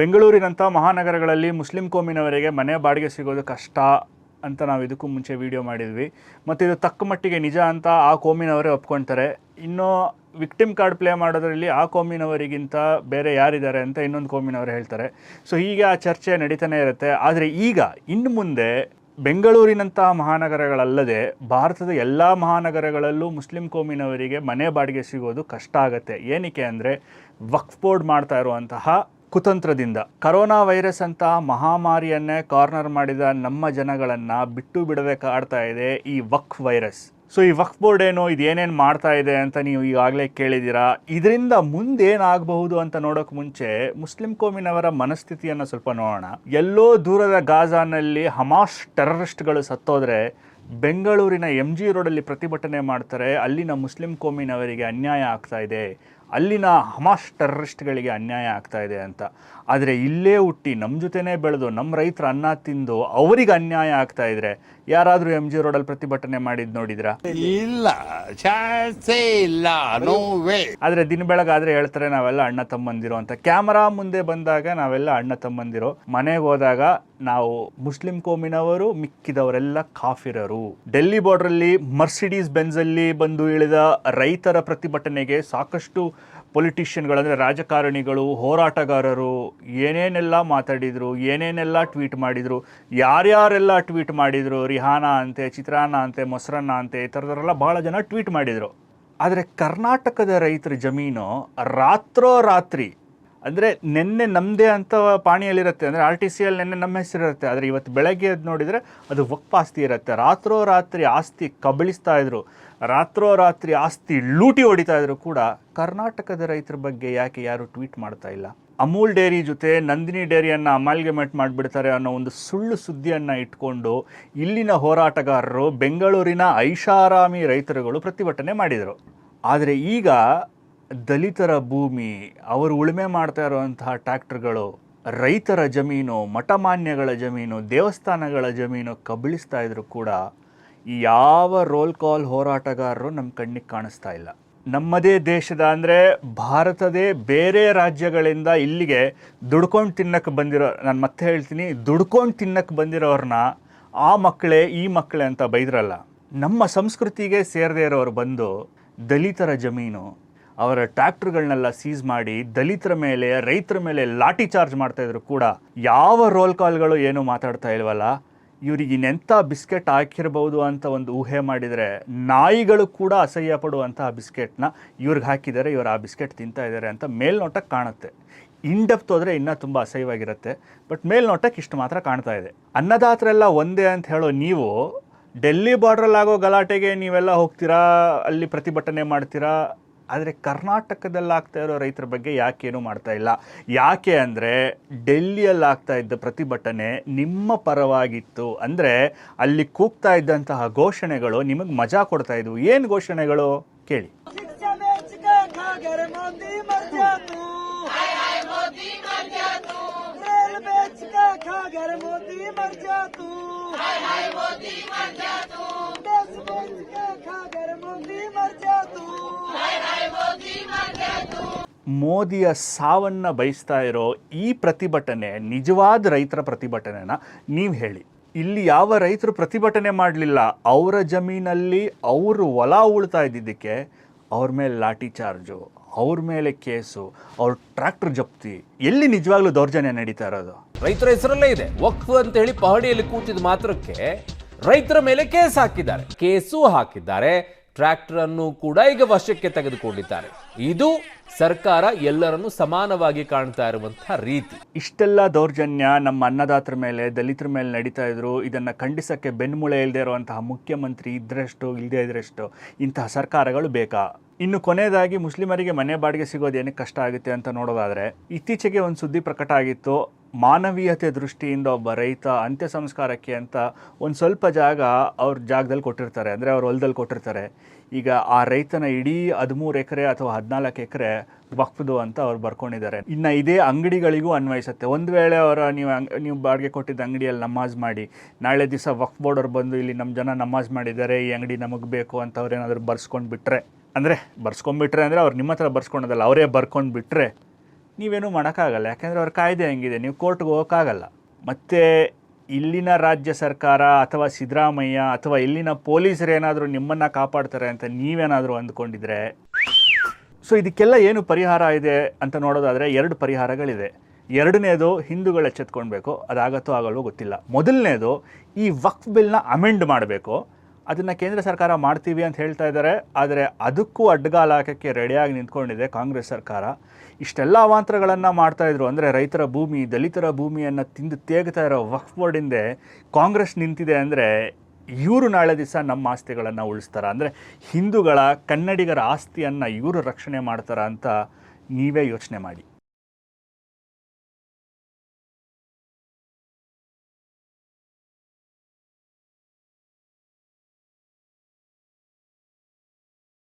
ಬೆಂಗಳೂರಿನಂಥ ಮಹಾನಗರಗಳಲ್ಲಿ Muslim ಕೋಮಿನವರಿಗೆ ಮನೆ ಬಾಡಿಗೆ ಸಿಗೋದು ಕಷ್ಟ ಅಂತ ನಾವು ಇದಕ್ಕೂ ಮುಂಚೆ ವಿಡಿಯೋ ಮಾಡಿದ್ವಿ. ಮತ್ತು ಇದು ತಕ್ಕ ಮಟ್ಟಿಗೆ ನಿಜ ಅಂತ ಆ ಕೋಮಿನವರೇ ಒಪ್ಕೊಳ್ತಾರೆ ಇನ್ನು ವಿಕ್ಟಿಮ್ ಕಾರ್ಡ್ ಪ್ಲೇ ಮಾಡೋದ್ರಲ್ಲಿ ಆ ಕೋಮಿನವರಿಗಿಂತ ಬೇರೆ ಯಾರಿದ್ದಾರೆ ಅಂತ ಇನ್ನೊಂದು ಕೋಮಿನವರು ಹೇಳ್ತಾರೆ. ಸೊ, ಹೀಗೆ ಆ ಚರ್ಚೆ ನಡೀತಾನೆ ಇರುತ್ತೆ. ಆದರೆ ಈಗ ಇನ್ನು ಮುಂದೆ ಬೆಂಗಳೂರಿನಂತಹ ಮಹಾನಗರಗಳಲ್ಲದೆ ಭಾರತದ ಎಲ್ಲ ಮಹಾನಗರಗಳಲ್ಲೂ ಮುಸ್ಲಿಂ ಕೋಮಿನವರಿಗೆ ಮನೆ ಬಾಡಿಗೆ ಸಿಗೋದು ಕಷ್ಟ ಆಗುತ್ತೆ. ಏನಕ್ಕೆ ಅಂದರೆ, ವಕ್ಫ್ ಬೋರ್ಡ್ ಮಾಡ್ತಾ ಇರುವಂತಹ ಕುತಂತ್ರದಿಂದ. ಕರೋನಾ ವೈರಸ್ ಅಂತ ಮಹಾಮಾರಿಯನ್ನೇ ಕಾರ್ನರ್ ಮಾಡಿದ ನಮ್ಮ ಜನಗಳನ್ನು ಬಿಟ್ಟು ಬಿಡಬೇಕಾಡ್ತಾ ಇದೆ ಈ ವಕ್ ವೈರಸ್. ಸೊ, ಈ ವಕ್ಫ್ ಬೋರ್ಡ್ ಏನು, ಇದು ಏನೇನು ಮಾಡ್ತಾ ಇದೆ ಅಂತ ನೀವು ಈಗಾಗಲೇ ಕೇಳಿದ್ದೀರಾ? ಇದರಿಂದ ಮುಂದೇನಾಗಬಹುದು ಅಂತ ನೋಡೋಕೆ ಮುಂಚೆ ಮುಸ್ಲಿಂ ಕೋಮಿನವರ ಮನಸ್ಥಿತಿಯನ್ನು ಸ್ವಲ್ಪ ನೋಡೋಣ. ಎಲ್ಲೋ ದೂರದ ಗಾಜಾನಲ್ಲಿ ಹಮಾಸ್ ಟೆರರಿಸ್ಟ್ಗಳು ಸತ್ತೋದ್ರೆ ಬೆಂಗಳೂರಿನ ಎಂ ಜಿ ರೋಡಲ್ಲಿ ಪ್ರತಿಭಟನೆ ಮಾಡ್ತಾರೆ, ಅಲ್ಲಿನ ಮುಸ್ಲಿಂ ಕೋಮಿನವರಿಗೆ ಅನ್ಯಾಯ ಆಗ್ತಾ ಇದೆ. ಅಲ್ಲಿನ ಹಮಾಸ್ ಟೆರರಿಸ್ಟ್ಗಳಿಗೆ ಅನ್ಯಾಯ ಆಗ್ತಾ ಇದೆ ಅಂತ. ಆದರೆ ಇಲ್ಲೇ ಹುಟ್ಟಿ ನಮ್ಮ ಜೊತೆನೇ ಬೆಳೆದು ನಮ್ಮ ರೈತರ ಅನ್ನ ತಿಂದು ಅವರಿಗೆ ಅನ್ಯಾಯ ಆಗ್ತಾ ಇದ್ರೆ ಯಾರಾದರೂ ಎಂ ಜಿ ರೋಡಲ್ಲಿ ಪ್ರತಿಭಟನೆ ಮಾಡಿದ್ದು ನೋಡಿದ್ರಾ? ಇಲ್ಲ. ಚಾನ್ಸೇ ಇಲ್ಲ. ಆದರೆ ದಿನ ಬೆಳಗಾದ್ರೆ ಹೇಳ್ತಾರೆ ನಾವೆಲ್ಲ ಅಣ್ಣ ತಮ್ಮಂದಿರು ಅಂತ. ಕ್ಯಾಮರಾ ಮುಂದೆ ಬಂದಾಗ ನಾವೆಲ್ಲ ಅಣ್ಣ ತಮ್ಮಂದಿರು. ಮನೆಗೆ ಹೋದಾಗ ನಾವು ಮುಸ್ಲಿಂ ಕೋಮಿನವರು ಮಿಕ್ಕಿದವರೆಲ್ಲ ಕಾಫಿರರು. ಡೆಲ್ಲಿ ಬಾರ್ಡ್ರಲ್ಲಿ ಮರ್ಸಿಡೀಸ್ ಬೆನ್ಸಲ್ಲಿ ಬಂದು ಇಳಿದ ರೈತರ ಪ್ರತಿಭಟನೆಗೆ ಸಾಕಷ್ಟು ಪೊಲಿಟಿಷಿಯನ್ಗಳು ಅಂದರೆ ರಾಜಕಾರಣಿಗಳು, ಹೋರಾಟಗಾರರು, ಏನೇನೆಲ್ಲ ಮಾತಾಡಿದರು, ಏನೇನೆಲ್ಲ ಟ್ವೀಟ್ ಮಾಡಿದರು, ಯಾರ್ಯಾರೆಲ್ಲ ಟ್ವೀಟ್ ಮಾಡಿದರು, ರಿಹಾನಾ ಅಂತೆ, ಚಿತ್ರಾನ್ನ ಅಂತೆ, ಮೊಸರನ್ನ ಅಂತೆ, ಈ ಥರದವರೆಲ್ಲ ಭಾಳ ಜನ ಟ್ವೀಟ್ ಮಾಡಿದರು. ಆದರೆ ಕರ್ನಾಟಕದ ರೈತರ ಜಮೀನು ರಾತ್ರೋರಾತ್ರಿ ಅಂದರೆ ನಿನ್ನೆ ನಮ್ಮದೇ ಅಂತ ಪಾಣಿಯಲ್ಲಿರುತ್ತೆ, ಅಂದರೆ ಆರ್ ಟಿ ಸಿ ಅಲ್ಲಿ ನಿನ್ನೆ ನಮ್ಮ ಹೆಸರಿರುತ್ತೆ. ಆದರೆ ಇವತ್ತು ಬೆಳಗ್ಗೆ ಎದ್ದು ನೋಡಿದರೆ ಅದು ವಕ್ಫ್ ಆಸ್ತಿ ಇರುತ್ತೆ. ರಾತ್ರೋರಾತ್ರಿ ಆಸ್ತಿ ಕಬಳಿಸ್ತಾ ಇದ್ರು. ರಾತ್ರೋರಾತ್ರಿ ಆಸ್ತಿ ಲೂಟಿ ಹೊಡಿತಾ ಇದ್ರು ಕೂಡ ಕರ್ನಾಟಕದ ರೈತರ ಬಗ್ಗೆ ಯಾಕೆ ಯಾರು ಟ್ವೀಟ್ ಮಾಡ್ತಾ ಇಲ್ಲ? ಅಮೂಲ್ ಡೇರಿ ಜೊತೆ ನಂದಿನಿ ಡೇರಿಯನ್ನು ಅಮಾಲ್ಗಮೇಟ್ ಮಾಡಿಬಿಡ್ತಾರೆ ಅನ್ನೋ ಒಂದು ಸುಳ್ಳು ಸುದ್ದಿಯನ್ನು ಇಟ್ಕೊಂಡು ಇಲ್ಲಿನ ಹೋರಾಟಗಾರರು ಬೆಂಗಳೂರಿನ ಐಷಾರಾಮಿ ರೈತರುಗಳು ಪ್ರತಿಭಟನೆ ಮಾಡಿದರು. ಆದರೆ ಈಗ ದಲಿತರ ಭೂಮಿ, ಅವರು ಉಳುಮೆ ಮಾಡ್ತಾ ಇರುವಂತಹ ಟ್ರ್ಯಾಕ್ಟರ್ಗಳು, ರೈತರ ಜಮೀನು, ಮಠಮಾನ್ಯಗಳ ಜಮೀನು, ದೇವಸ್ಥಾನಗಳ ಜಮೀನು ಕಬಳಿಸ್ತಾ ಇದ್ರು ಕೂಡ ಯಾವ ರೋಲ್ ಕಾಲ್ ಹೋರಾಟಗಾರರು ನಮ್ಮ ಕಣ್ಣಿಗೆ ಕಾಣಿಸ್ತಾ ಇಲ್ಲ. ನಮ್ಮದೇ ದೇಶದ ಅಂದರೆ ಭಾರತದೇ ಬೇರೆ ರಾಜ್ಯಗಳಿಂದ ಇಲ್ಲಿಗೆ ದುಡ್ಕೊಂಡು ತಿನ್ನಕ್ಕೆ ಬಂದಿರೋ, ನಾನು ಮತ್ತೆ ಹೇಳ್ತೀನಿ, ದುಡ್ಕೊಂಡು ತಿನ್ನಕ್ಕೆ ಬಂದಿರೋರನ್ನ ಆ ಮಕ್ಕಳೇ, ಈ ಮಕ್ಕಳೇ ಅಂತ ಬೈದ್ರಲ್ಲ. ನಮ್ಮ ಸಂಸ್ಕೃತಿಗೆ ಸೇರದೇ ಇರೋರು ಬಂದು ದಲಿತರ ಜಮೀನು ಅವರ ಟ್ರ್ಯಾಕ್ಟರ್ಗಳನ್ನೆಲ್ಲ ಸೀಸ್ ಮಾಡಿ ದಲಿತರ ಮೇಲೆ, ರೈತರ ಮೇಲೆ ಲಾಠಿ ಚಾರ್ಜ್ ಮಾಡ್ತಾ ಇದ್ರು ಕೂಡ ಯಾವ ರೋಲ್ ಕಾಲ್ಗಳು ಏನು ಮಾತಾಡ್ತಾ ಇಲ್ವಲ್ಲ? ಇವ್ರಿಗೆ ಇನ್ನೆಂಥ ಬಿಸ್ಕೆಟ್ ಹಾಕಿರ್ಬೋದು ಅಂತ ಒಂದು ಊಹೆ ಮಾಡಿದರೆ ನಾಯಿಗಳು ಕೂಡ ಅಸಹ್ಯ ಪಡುವಂತಹ ಬಿಸ್ಕೆಟ್ನ ಇವ್ರಿಗೆ ಹಾಕಿದ್ದಾರೆ, ಇವರು ಆ ಬಿಸ್ಕೆಟ್ ತಿಂತಾ ಇದ್ದಾರೆ ಅಂತ ಮೇಲ್ನೋಟಕ್ಕೆ ಕಾಣುತ್ತೆ. ಇನ್ಡೆಪ್ತ್ ಹೋದರೆ ಇನ್ನೂ ತುಂಬ ಅಸಹ್ಯವಾಗಿರುತ್ತೆ, ಬಟ್ ಮೇಲ್ನೋಟಕ್ಕೆ ಇಷ್ಟು ಮಾತ್ರ ಕಾಣ್ತಾ ಇದೆ. ಅನ್ನದಾತರೆಲ್ಲ ಒಂದೇ ಅಂತ ಹೇಳೋ ನೀವು, ಡೆಲ್ಲಿ ಬಾರ್ಡ್ರಲ್ಲಾಗೋ ಗಲಾಟೆಗೆ ನೀವೆಲ್ಲ ಹೋಗ್ತೀರಾ? ಅಲ್ಲಿ ಪ್ರತಿಭಟನೆ ಮಾಡ್ತೀರಾ? ಆದರೆ ಕರ್ನಾಟಕದಲ್ಲಾಗ್ತಾ ಇರೋ ರೈತರ ಬಗ್ಗೆ ಯಾಕೆ ಏನೂ ಮಾಡ್ತಾ ಇಲ್ಲ. ಯಾಕೆ ಅಂದರೆ ಡೆಲ್ಲಿಯಲ್ಲಾಗ್ತಾ ಇದ್ದ ಪ್ರತಿಭಟನೆ ನಿಮ್ಮ ಪರವಾಗಿತ್ತು. ಅಂದರೆ ಅಲ್ಲಿ ಕೂಗ್ತಾ ಇದ್ದಂತಹ ಘೋಷಣೆಗಳು ನಿಮಗೆ ಮಜಾ ಕೊಡ್ತಾ ಇದ್ವು. ಏನು ಘೋಷಣೆಗಳು? ಕೇಳಿ. ಮೋದಿ ಮರ್ಜಾ ಮೋದಿಯ ಸಾವನ್ನ ಬಯಸ್ತಾ ಇರೋ ಈ ಪ್ರತಿಭಟನೆ, ನಿಜವಾದ ರೈತರ ಪ್ರತಿಭಟನೆನ? ನೀವು ಹೇಳಿ. ಇಲ್ಲಿ ಯಾವ ರೈತರು ಪ್ರತಿಭಟನೆ ಮಾಡಲಿಲ್ಲ, ಅವರ ಜಮೀನಲ್ಲಿ ಅವರು ಹೊಲ ಉಳ್ತಾ ಇದ್ದಿದ್ದಕ್ಕೆ ಅವ್ರ ಮೇಲೆ ಲಾಠಿ ಚಾರ್ಜು, ಅವ್ರ ಮೇಲೆ ಕೇಸು, ಅವ್ರ ಟ್ರ್ಯಾಕ್ಟರ್ ಜಪ್ತಿ. ಎಲ್ಲಿ ನಿಜವಾಗ್ಲೂ ದೌರ್ಜನ್ಯ ನಡೀತಾ ಇರೋದು? ರೈತರ ಹೆಸರಲ್ಲೇ ಇದೆ. ವಕ್ಫ್ ಅಂತ ಹೇಳಿ ಪಹಡಿಯಲ್ಲಿ ಕೂತಿದ ಮಾತ್ರಕ್ಕೆ ರೈತರ ಮೇಲೆ ಕೇಸ್ ಹಾಕಿದ್ದಾರೆ. ಕೇಸು ಹಾಕಿದ್ದಾರೆ. ಟ್ರ್ಯಾಕ್ಟರ್ ಅನ್ನು ಕೂಡ ಈಗ ವಶಕ್ಕೆ ತೆಗೆದುಕೊಂಡಿದ್ದಾರೆ. ಇದು ಸರ್ಕಾರ ಎಲ್ಲರನ್ನು ಸಮಾನವಾಗಿ ಕಾಣ್ತಾ ಇರುವಂತಹ ರೀತಿ. ಇಷ್ಟೆಲ್ಲ ದೌರ್ಜನ್ಯ ನಮ್ಮ ಅನ್ನದಾತರ ಮೇಲೆ, ದಲಿತರ ಮೇಲೆ ನಡೀತಾ ಇದ್ರು, ಇದನ್ನ ಖಂಡಿಸಕ್ಕೆ ಬೆನ್ಮೂಳೆ ಇಲ್ಲದೆ ಇರುವಂತಹ ಮುಖ್ಯಮಂತ್ರಿ ಇದ್ರಷ್ಟು ಇಲ್ಲದೆ ಇದ್ರಷ್ಟು, ಇಂತಹ ಸರ್ಕಾರಗಳು ಬೇಕಾ? ಇನ್ನು ಕೊನೆಯದಾಗಿ ಮುಸ್ಲಿಮರಿಗೆ ಮನೆ ಬಾಡಿಗೆ ಸಿಗೋದು ಕಷ್ಟ ಆಗುತ್ತೆ ಅಂತ ನೋಡೋದಾದರೆ, ಇತ್ತೀಚೆಗೆ ಒಂದು ಸುದ್ದಿ ಪ್ರಕಟ ಆಗಿತ್ತು ಮಾನವೀಯತೆ ದೃಷ್ಟಿಯಿಂದ ಒಬ್ಬ ರೈತ ಅಂತ್ಯ ಸಂಸ್ಕಾರಕ್ಕೆ ಅಂತ ಒಂದು ಸ್ವಲ್ಪ ಜಾಗ ಅವ್ರ ಜಾಗದಲ್ಲಿ ಕೊಟ್ಟಿರ್ತಾರೆ, ಅಂದರೆ ಅವ್ರ ಹೊಲದಲ್ಲಿ ಕೊಟ್ಟಿರ್ತಾರೆ. ಈಗ ಆ ರೈತನ ಇಡೀ ಹದಿಮೂರು ಎಕರೆ ಅಥವಾ ಹದಿನಾಲ್ಕು ಎಕರೆ ವಕ್ಫ್ದು ಅಂತ ಅವ್ರು ಬರ್ಕೊಂಡಿದ್ದಾರೆ. ಇನ್ನು ಇದೇ ಅಂಗಡಿಗಳಿಗೂ ಅನ್ವಯಿಸುತ್ತೆ. ಒಂದು ವೇಳೆ ಅವರ ನೀವು ನೀವು ಬಾಡಿಗೆ ಕೊಟ್ಟಿದ್ದ ಅಂಗಡಿಯಲ್ಲಿ ನಮಾಜ್ ಮಾಡಿ, ನಾಳೆ ದಿವಸ ವಕ್ಫ್ ಬೋರ್ಡ್ ಅವ್ರು ಬಂದು ಇಲ್ಲಿ ನಮ್ಮ ಜನ ನಮಾಜ್ ಮಾಡಿದ್ದಾರೆ, ಈ ಅಂಗಡಿ ನಮಗೆ ಬೇಕು ಅಂತ ಅವ್ರೇನಾದರೂ ಬರ್ಸ್ಕೊಂಡು ಬಿಟ್ಟರೆ ಅಂದರೆ ಬರ್ಸ್ಕೊಂಡ್ಬಿಟ್ರೆ ಅಂದರೆ ಅವ್ರು ನಿಮ್ಮ ಹತ್ರ ಬರ್ಸ್ಕೊಳೋದಲ್ಲ ಅವರೇ ಬರ್ಕೊಂಡು ಬಿಟ್ರೆ ನೀವೇನು ಮಾಡೋಕ್ಕಾಗಲ್ಲ. ಯಾಕೆಂದರೆ ಅವ್ರ ಕಾಯ್ದೆ ಹೆಂಗಿದೆ. ನೀವು ಕೋರ್ಟ್ಗೆ ಹೋಗೋಕ್ಕಾಗಲ್ಲ. ಮತ್ತು ಇಲ್ಲಿನ ರಾಜ್ಯ ಸರ್ಕಾರ ಅಥವಾ ಸಿದ್ದರಾಮಯ್ಯ ಅಥವಾ ಇಲ್ಲಿನ ಪೊಲೀಸರು ಏನಾದರೂ ನಿಮ್ಮನ್ನು ಕಾಪಾಡ್ತಾರೆ ಅಂತ ನೀವೇನಾದರೂ ಅಂದ್ಕೊಂಡಿದ್ರೆ, ಸೊ ಇದಕ್ಕೆಲ್ಲ ಏನು ಪರಿಹಾರ ಇದೆ ಅಂತ ನೋಡೋದಾದರೆ ಎರಡು ಪರಿಹಾರಗಳಿದೆ. ಎರಡನೇದು ಹಿಂದೂಗಳು ಎಚ್ಚೆತ್ಕೊಳ್ಬೇಕು. ಅದಾಗತ್ತೋ ಆಗಲ್ವೋ ಗೊತ್ತಿಲ್ಲ. ಮೊದಲನೇದು ಈ ವಕ್ಫ್ ಬಿಲ್ನ ಅಮೆಂಡ್ ಮಾಡಬೇಕು. ಅದನ್ನು ಕೇಂದ್ರ ಸರ್ಕಾರ ಮಾಡ್ತೀವಿ ಅಂತ ಹೇಳ್ತಾ ಇದ್ದಾರೆ. ಆದರೆ ಅದಕ್ಕೂ ಅಡ್ಡಗಾಲ ಹಾಕೋಕ್ಕೆ ರೆಡಿಯಾಗಿ ನಿಂತ್ಕೊಂಡಿದೆ ಕಾಂಗ್ರೆಸ್ ಸರ್ಕಾರ. ಇಷ್ಟೆಲ್ಲ ಅವಾಂತರಗಳನ್ನು ಮಾಡ್ತಾಯಿದ್ರು ಅಂದರೆ ರೈತರ ಭೂಮಿ, ದಲಿತರ ಭೂಮಿಯನ್ನು ತಿಂದು ತೇಗ್ತಾ ಇರೋ ವಕ್ಫ್ ಬೋರ್ಡಿಂದೆ ಕಾಂಗ್ರೆಸ್ ನಿಂತಿದೆ ಅಂದರೆ ಇವರು ನಾಳೆ ದಿವಸ ನಮ್ಮ ಆಸ್ತಿಗಳನ್ನು ಉಳಿಸ್ತಾರ. ಅಂದರೆ ಹಿಂದೂಗಳ ಕನ್ನಡಿಗರ ಆಸ್ತಿಯನ್ನು ಇವರು ರಕ್ಷಣೆ ಮಾಡ್ತಾರ ಅಂತ ನೀವೇ ಯೋಚನೆ ಮಾಡಿ.